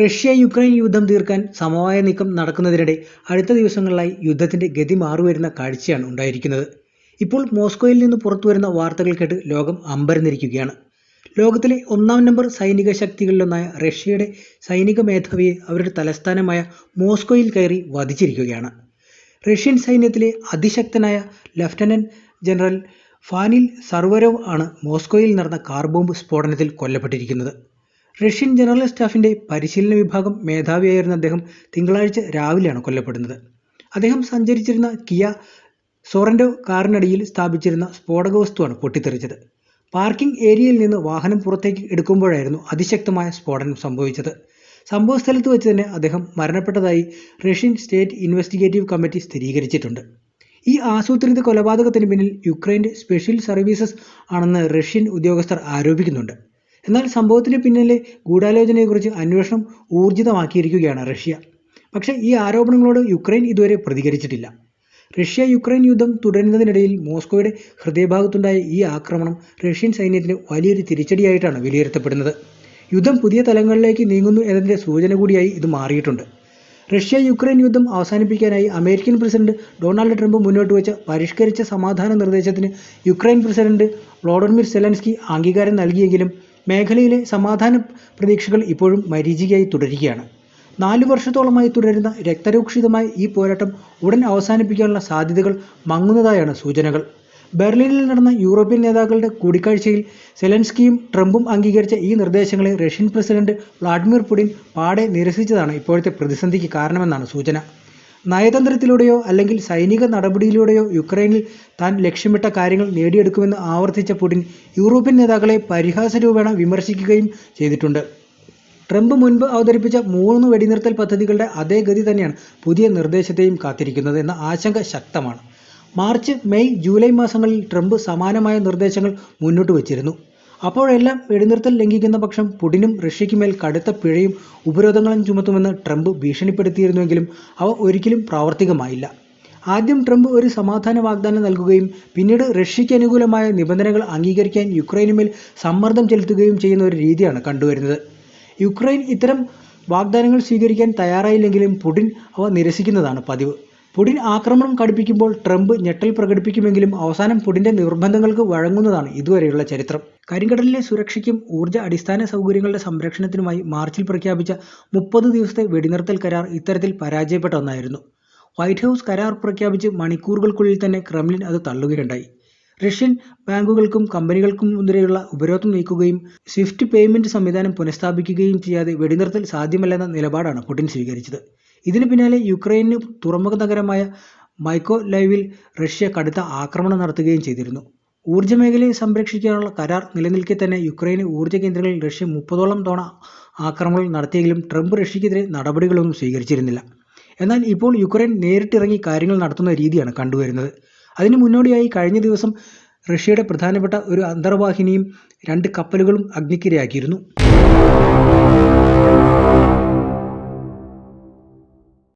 Russia Ukraine യുദ്ധം തീർക്കാൻ സമവായ നീക്കം നടക്കുന്നതിനിടെ അടുത്ത ദിവസങ്ങളിലായി യുദ്ധത്തിന്റെ ഗതി മാറിവരുന്ന കാഴ്ചയാണ് ഉണ്ടായിരിക്കുന്നത്. ഇപ്പോൾ മോസ്കോയിൽ നിന്ന് പുറത്തുവരുന്ന വാർത്തകൾ കേട്ട് ലോകം അമ്പരന്നിരിക്കുകയാണ്. ലോകത്തിലെ ഒന്നാം നമ്പർ സൈനിക ശക്തികളിലൊന്നായ റഷ്യയുടെ സൈനിക മേധാവിയെ അവരുടെ തലസ്ഥാനമായ മോസ്കോയിൽ കയറി വധിച്ചിരിക്കുകയാണ്. റഷ്യൻ സൈന്യത്തിലെ അതിശക്തനായ ലഫ്റ്റനന്റ് ജനറൽ ഫാനിൽ സർവരോവ് ആണ് മോസ്കോയിൽ നടന്ന കാർ ബോംബ് സ്ഫോടനത്തിൽ കൊല്ലപ്പെട്ടിരിക്കുന്നത്. റഷ്യൻ ജനറൽ സ്റ്റാഫിന്റെ പരിശീലന വിഭാഗം മേധാവിയായിരുന്ന അദ്ദേഹം തിങ്കളാഴ്ച രാവിലെയാണ് കൊല്ലപ്പെടുന്നത്. അദ്ദേഹം സഞ്ചരിച്ചിരുന്ന കിയ സോറന്റോ കാറിനടിയിൽ സ്ഥാപിച്ചിരുന്ന സ്ഫോടക വസ്തുവാണ് പൊട്ടിത്തെറിച്ചത്. പാർക്കിംഗ് ഏരിയയിൽ നിന്ന് വാഹനം പുറത്തേക്ക് എടുക്കുമ്പോഴായിരുന്നു അതിശക്തമായ സ്ഫോടനം സംഭവിച്ചത്. സംഭവസ്ഥലത്ത് വെച്ച് തന്നെ അദ്ദേഹം മരണപ്പെട്ടതായി റഷ്യൻ സ്റ്റേറ്റ് ഇൻവെസ്റ്റിഗേറ്റീവ് കമ്മിറ്റി സ്ഥിരീകരിച്ചിട്ടുണ്ട്. ഈ ആസൂത്രിത കൊലപാതകത്തിന് പിന്നിൽ യുക്രൈന്റെ സ്പെഷ്യൽ സർവീസസ് ആണെന്ന് റഷ്യൻ ഉദ്യോഗസ്ഥർ ആരോപിക്കുന്നുണ്ട്. എന്നാൽ സംഭവത്തിന് പിന്നിലെ ഗൂഢാലോചനയെക്കുറിച്ച് അന്വേഷണം ഊർജിതമാക്കിയിരിക്കുകയാണ് റഷ്യ. പക്ഷേ ഈ ആരോപണങ്ങളോട് യുക്രൈൻ ഇതുവരെ പ്രതികരിച്ചിട്ടില്ല. റഷ്യ യുക്രൈൻ യുദ്ധം തുടരുന്നതിനിടയിൽ മോസ്കോയുടെ ഹൃദയഭാഗത്തുണ്ടായ ഈ ആക്രമണം റഷ്യൻ സൈന്യത്തിന് വലിയൊരു തിരിച്ചടിയായിട്ടാണ് വിലയിരുത്തപ്പെടുന്നത്. യുദ്ധം പുതിയ തലങ്ങളിലേക്ക് നീങ്ങുന്നു എന്നതിന്റെ സൂചന കൂടിയായി ഇത് മാറിയിട്ടുണ്ട്. റഷ്യ യുക്രൈൻ യുദ്ധം അവസാനിപ്പിക്കാനായി അമേരിക്കൻ പ്രസിഡന്റ് ഡൊണാൾഡ് ട്രംപ് മുന്നോട്ട് വെച്ച പരിഷ്കരിച്ച സമാധാന നിർദ്ദേശത്തിന് യുക്രൈൻ പ്രസിഡന്റ് വ്ളോഡിമിർ സെലൻസ്കി അംഗീകാരം നൽകിയെങ്കിലും മേഖലയിലെ സമാധാന പ്രതീക്ഷകൾ ഇപ്പോഴും മരീചികയായി തുടരുകയാണ്. നാലു വർഷത്തോളമായി തുടരുന്ന രക്തരൂക്ഷിതമായ ഈ പോരാട്ടം ഉടൻ അവസാനിപ്പിക്കാനുള്ള സാധ്യതകൾ മങ്ങുന്നതായാണ് സൂചനകൾ. ബെർലിനിൽ നടന്ന യൂറോപ്യൻ നേതാക്കളുടെ കൂടിക്കാഴ്ചയിൽ സെലൻസ്കിയും ട്രംപും അംഗീകരിച്ച ഈ നിർദ്ദേശങ്ങളെ റഷ്യൻ പ്രസിഡന്റ് വ്ളാഡിമിർ പുടിൻ പാടെ നിരസിച്ചതാണ് ഇപ്പോഴത്തെ പ്രതിസന്ധിക്ക് കാരണമെന്നാണ് സൂചന. നയതന്ത്രത്തിലൂടെയോ അല്ലെങ്കിൽ സൈനിക നടപടിയിലൂടെയോ യുക്രൈനിൽ താൻ ലക്ഷ്യമിട്ട കാര്യങ്ങൾ നേടിയെടുക്കുമെന്ന് ആവർത്തിച്ച പുടിൻ യൂറോപ്യൻ നേതാക്കളെ പരിഹാസരൂപേണ വിമർശിക്കുകയും ചെയ്തിട്ടുണ്ട്. ട്രംപ് മുൻപ് അവതരിപ്പിച്ച മൂന്ന് വെടിനിർത്തൽ പദ്ധതികളുടെ അതേ ഗതി തന്നെയാണ് പുതിയ നിർദ്ദേശത്തെയും കാത്തിരിക്കുന്നത് എന്ന ആശങ്ക ശക്തമാണ്. മാർച്ച് മെയ് ജൂലൈ മാസങ്ങളിൽ ട്രംപ് സമാനമായ നിർദ്ദേശങ്ങൾ മുന്നോട്ട് വച്ചിരുന്നു. അപ്പോഴെല്ലാം വെടിനിർത്തൽ ലംഘിക്കുന്ന പക്ഷം പുടിനും റഷ്യയ്ക്കുമേൽ കടുത്ത പിഴയും ഉപരോധങ്ങളും ചുമത്തുമെന്ന് ട്രംപ് ഭീഷണിപ്പെടുത്തിയിരുന്നുവെങ്കിലും അവ ഒരിക്കലും പ്രാവർത്തികമായില്ല. ആദ്യം ട്രംപ് ഒരു സമാധാന വാഗ്ദാനം നൽകുകയും പിന്നീട് റഷ്യയ്ക്ക് അനുകൂലമായ നിബന്ധനകൾ അംഗീകരിക്കാൻ യുക്രൈനുമേൽ സമ്മർദ്ദം ചെലുത്തുകയും ചെയ്യുന്ന ഒരു രീതിയാണ് കണ്ടുവരുന്നത്. യുക്രൈൻ ഇത്തരം വാഗ്ദാനങ്ങൾ സ്വീകരിക്കാൻ തയ്യാറായില്ലെങ്കിലും പുടിൻ അവ നിരസിക്കുന്നതാണ് പതിവ്. പുടിൻ ആക്രമണം കടുപ്പിക്കുമ്പോൾ ട്രംപ് ഞെട്ടൽ പ്രകടിപ്പിക്കുമെങ്കിലും അവസാനം പുടിന്റെ നിർബന്ധങ്ങൾക്ക് വഴങ്ങുന്നതാണ് ഇതുവരെയുള്ള ചരിത്രം. കരിങ്കടലിലെ സുരക്ഷയ്ക്കും ഊർജ അടിസ്ഥാന സൗകര്യങ്ങളുടെ സംരക്ഷണത്തിനുമായി മാർച്ചിൽ പ്രഖ്യാപിച്ച മുപ്പത് ദിവസത്തെ വെടിനിർത്തൽ കരാർ ഇത്തരത്തിൽ പരാജയപ്പെട്ട ഒന്നായിരുന്നു. വൈറ്റ് ഹൗസ് കരാർ പ്രഖ്യാപിച്ച് മണിക്കൂറുകൾക്കുള്ളിൽ തന്നെ ക്രെംലിൻ അത് തള്ളുകയുണ്ടായി. റഷ്യൻ ബാങ്കുകൾക്കും കമ്പനികൾക്കും എതിരെയുള്ള ഉപരോധം നീക്കുകയും സ്വിഫ്റ്റ് പേയ്മെന്റ് സംവിധാനം പുനഃസ്ഥാപിക്കുകയും ചെയ്യാതെ വെടിനിർത്തൽ സാധ്യമല്ലെന്ന നിലപാടാണ് പുടിൻ സ്വീകരിച്ചത്. ഇതിന് പിന്നാലെ യുക്രൈന് തുറമുഖ നഗരമായ മൈക്കോ ലൈവിൽ റഷ്യ കടുത്ത ആക്രമണം നടത്തുകയും ചെയ്തിരുന്നു. ഊർജ മേഖലയെ സംരക്ഷിക്കാനുള്ള കരാർ നിലനിൽക്കെ തന്നെ യുക്രൈന് ഊർജ കേന്ദ്രങ്ങളിൽ റഷ്യ മുപ്പതോളം തവണ ആക്രമണങ്ങൾ നടത്തിയെങ്കിലും ട്രംപ് റഷ്യക്കെതിരെ നടപടികളൊന്നും സ്വീകരിച്ചിരുന്നില്ല. എന്നാൽ ഇപ്പോൾ യുക്രൈൻ നേരിട്ടിറങ്ങി കാര്യങ്ങൾ നടത്തുന്ന രീതിയാണ് കണ്ടുവരുന്നത്. അതിന് മുന്നോടിയായി കഴിഞ്ഞ ദിവസം റഷ്യയുടെ പ്രധാനപ്പെട്ട ഒരു അന്തർവാഹിനിയും രണ്ട് കപ്പലുകളും അഗ്നിക്കിരയാക്കിയിരുന്നു.